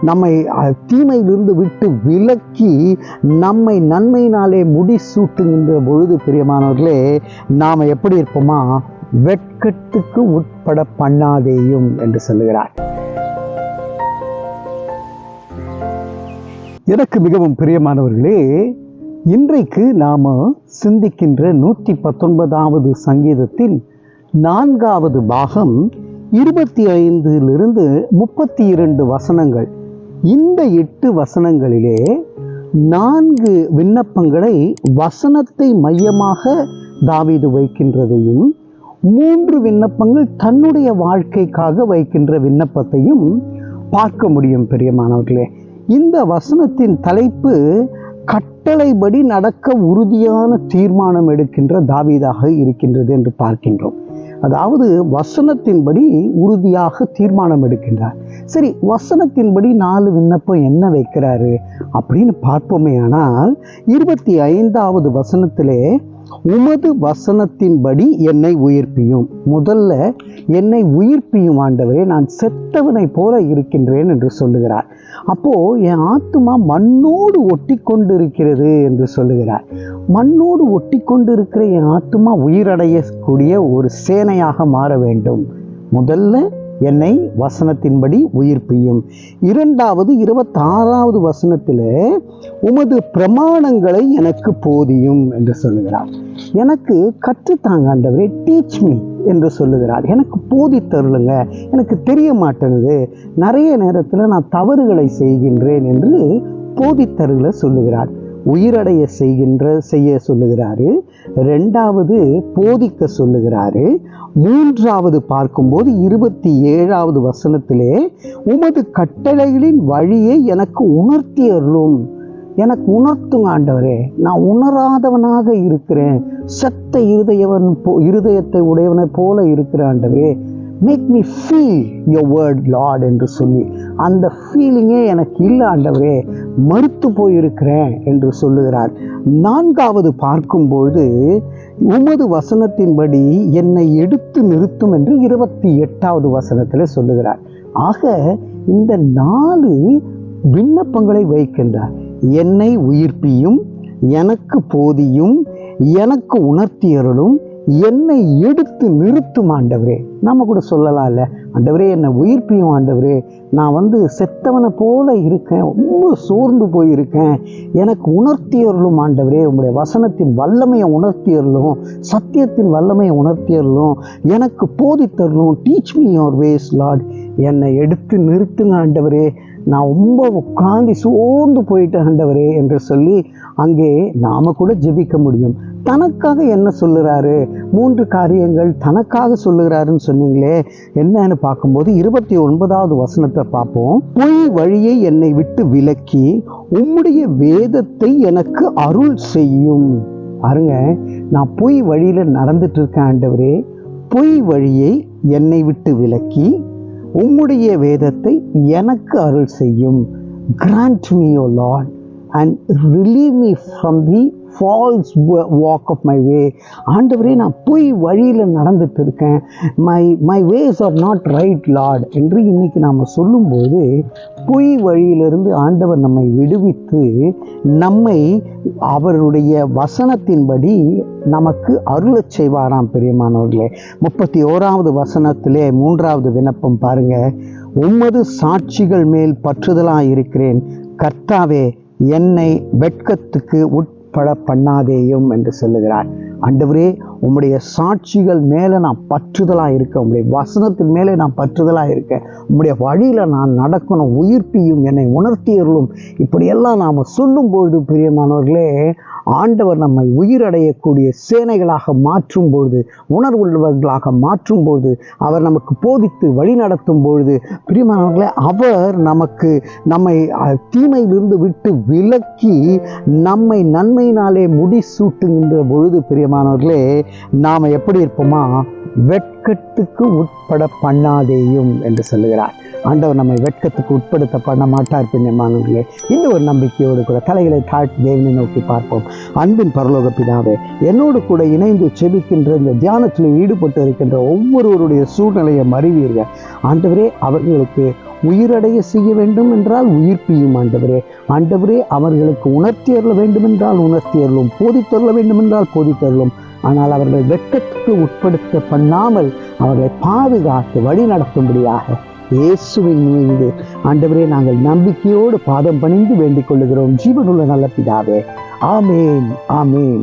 நம்மை தீமையிலிருந்து விட்டு விலக்கி நம்மை நன்மையினாலே முடிசூட்டுகின்ற பொழுது பிரியமானவர்களே நாம் எப்படி இருப்போமா? வெட்கத்துக்கு உட்பட பண்ணாதேயும் என்று சொல்லுகிறார். எனக்கு மிகவும் பிரியமானவர்களே இன்றைக்கு நாம சிந்திக்கின்ற நூற்றி பத்தொன்பதாவது சங்கீதத்தின் நான்காவது பாகம் இருபத்தி ஐந்திலிருந்து முப்பத்தி இரண்டு வசனங்கள். இந்த எட்டு வசனங்களிலே நான்கு விண்ணப்பங்களை வசனத்தை மையமாக தாவீது வைக்கின்றதையும் மூன்று விண்ணப்பங்கள் தன்னுடைய வாழ்க்கைக்காக வைக்கின்ற விண்ணப்பத்தையும் பார்க்க முடியும் பெரியமானவர்களே. இந்த வசனத்தின் தலைப்பு கட்டளைப்படி நடக்க உறுதியான தீர்மானம் எடுக்கின்ற தாவீதாக இருக்கின்றது என்று பார்க்கின்றோம். அதாவது வசனத்தின்படி உறுதியாக தீர்மானம் எடுக்கின்றார். சரி வசனத்தின்படி நாலு விண்ணப்பம் என்ன வைக்கிறாரு அப்படின்னு பார்ப்போமே ஆனால் இருபத்தி ஐந்தாவது வசனத்திலே உமது வசனத்தின்படி என்னை உயிர்ப்பியும். முதல்ல என்னை உயிர்ப்பியும் ஆண்டவரே நான் செத்தவனை போல இருக்கின்றேன் என்று சொல்லுகிறார். அப்போ என் ஆத்துமா மண்ணோடு ஒட்டி கொண்டிருக்கிறது என்று சொல்லுகிறார். மண்ணோடு ஒட்டி கொண்டிருக்கிற என் ஆத்துமா உயிரடையக்கூடிய ஒரு சேனையாக மாற வேண்டும். முதல்ல என்னை வசனத்தின்படி உயிர்ப்பியும். இரண்டாவது இருபத்தாறாவது வசனத்தில் உமது பிரமாணங்களை எனக்கு போதியும் என்று சொல்லுகிறார். எனக்கு கற்றுத்தாங்க ஆண்டவரே டீச் மீ என்று சொல்லுகிறார். எனக்கு போதித்தருளுங்க எனக்கு தெரிய மாட்டேனுது நிறைய நேரத்தில் நான் தவறுகளை செய்கின்றேன் என்று போதித்தருளை சொல்லுகிறார். உயிரடைய செய்கின்ற செய்ய சொல்லுகிறாரு. ரெண்டாவது போதிக்க சொல்லுகிறாரு. மூன்றாவது பார்க்கும்போது இருபத்தி ஏழாவது வசனத்திலே உமது கட்டளைகளின் வழியை எனக்கு உணர்த்தி அருளும் எனக்கு உணர்த்துங்க ஆண்டவரே நான் உணராதவனாக இருக்கிறேன். செத்த இருதயவன் போ இருதயத்தை உடையவனை போல இருக்கிற ஆண்டவரே make me feel your word Lord என்று சொல்லி அந்த ஃபீலிங்கே எனக்கு இல்லை ஆண்டவரே மறுத்து போயிருக்கிறேன் என்று சொல்லுகிறார். நான்காவது பார்க்கும்பொழுது உமது வசனத்தின்படி என்னை எடுத்து நிறுத்தும் என்று இருபத்தி எட்டாவது வசனத்தில் சொல்லுகிறார். ஆக இந்த நாலு விண்ணப்பங்களை வைக்கின்றார். என்னை உயிர்ப்பியும் எனக்கு போதியும் எனக்கு உணர்த்தியருளும் என்னை எடுத்து நிறுத்தும் ஆண்டவரே. நம்ம கூட சொல்லலாம்ல ஆண்டவரே என்னை உயிர்ப்பியும் ஆண்டவரே. நான் வந்து செத்தவனை போல இருக்கேன் ரொம்ப சோர்ந்து போயிருக்கேன். எனக்கு உணர்த்தியருளும் ஆண்டவரே உங்களுடைய வசனத்தின் வல்லமையை உணர்த்தியருளும் சத்தியத்தின் வல்லமையை உணர்த்தியருளும் எனக்கு போதித்தரணும் teach me your ways Lord என்னை எடுத்து நிறுத்துங்க ஆண்டவரே. நான் ரொம்ப உட்காந்து சோர்ந்து போயிட்டேன் ஆண்டவரே என்று சொல்லி அங்கே நாம கூட ஜெபிக்க முடியும். தனக்காக என்ன சொல்லுறாரு? மூன்று காரியங்கள் தனக்காக சொல்லுகிறாருன்னு சொன்னீங்களே என்னன்னு பார்க்கும்போது இருபத்தி ஒன்பதாவது வசனத்தை பார்ப்போம். பொய் வழியை என்னை விட்டு விலக்கி உம்முடைய வேதத்தை எனக்கு அருள் செய்யும். அருங்க நான் பொய் வழியில் நடந்துட்டு இருக்கேன் ஆண்டவரே. பொய் வழியை என்னை விட்டு விலக்கி உம்முடைய வேதத்தை எனக்கு அருள் செய்யும். Grant me O Lord and relieve me from the false walk of my way ஆண்டவரே நான் பொய் வழியில் நடந்துட்டு இருக்கேன். My my ways are not right Lord என்று இன்னைக்கு நாம் சொல்லும்போது பொய் வழியிலிருந்து ஆண்டவர் நம்மை விடுவித்து நம்மை அவருடைய வசனத்தின்படி நமக்கு அருளச் செய்வாராம் பெரியமானவர்களே. முப்பத்தி ஓராவது வசனத்திலே மூன்றாவது விண்ணப்பம் பாருங்க. உமது சாட்சிகள் மேல் பற்றுதலாக இருக்கிறேன். கர்த்தாவே என்னை வெட்கத்துக்கு உட் உட்பட பண்ணாதேயும் என்று சொல்லுகிறார். ஆண்டவரே உம்முடைய சாட்சிகள் மேலே நான் பற்றுதலாக இருக்கேன் உங்களுடைய வசனத்தின் மேலே நான் பற்றுதலாக இருக்கேன் உம்முடைய வழியில் நான் நடக்கணும் உயிர்ப்பியும் என்னை உணர்த்தியர்களும் இப்படியெல்லாம் நாம் சொல்லும் பொழுது பிரியமானவர்களே ஆண்டவர் நம்மை உயிரடையக்கூடிய சேனைகளாக மாற்றும் பொழுது உணர்வுள்ளவர்களாக மாற்றும் பொழுது அவர் நமக்கு போதித்து வழி நடத்தும் பொழுது பிரியமானவர்களே அவர் நமக்கு நம்மை தீமையிலிருந்து விட்டு விலக்கி நம்மை நன்மையினாலே முடிசூட்டுகின்ற பொழுது பிரியமானவர்களே நாம் எப்படி இருப்போமா? வெட்கத்துக்கு உட்பட பண்ணாதேயும் என்று சொல்லுகிறார். ஆண்டவர் நம்மை வெட்கத்துக்கு உட்படுத்த பண்ண மாட்டார் பிரியமானவர்களே. இந்த ஒரு நம்பிக்கையோடு கூட தலைகளை தாழ்த்தி தேவனை நோக்கி பார்ப்போம். அன்பின் பரலோக பிதாவே என்னோடு கூட இணைந்து செபிக்கின்ற இந்த தியானத்தில் ஈடுபட்டு இருக்கின்ற ஒவ்வொருவருடைய சூழ்நிலையை அறிவீர்கள். ஆண்டவரே அவர்களுக்கு உயிரடைய செய்ய வேண்டும் என்றால் உயிர்ப்பியும் ஆண்டவரே. ஆண்டவரே அவர்களுக்கு உணர்த்தியருள வேண்டும் என்றால் உணர்த்தியருளும் போதித்தருள வேண்டும் என்றால் போதித்தருளும் ஆனால் அவர்கள் வெட்கத்துக்கு உட்படுத்த பண்ணாமல் அவர்களை பாதுகாத்து வழி நடத்தும்படியாக இயேசுவின் மீது ஆண்டவரே நாங்கள் நம்பிக்கையோடு பாதம் பணிந்து வேண்டிக் கொள்ளுகிறோம். ஜீவனுள்ள நல்ல பிதாவே. ஆமேன் ஆமேன்.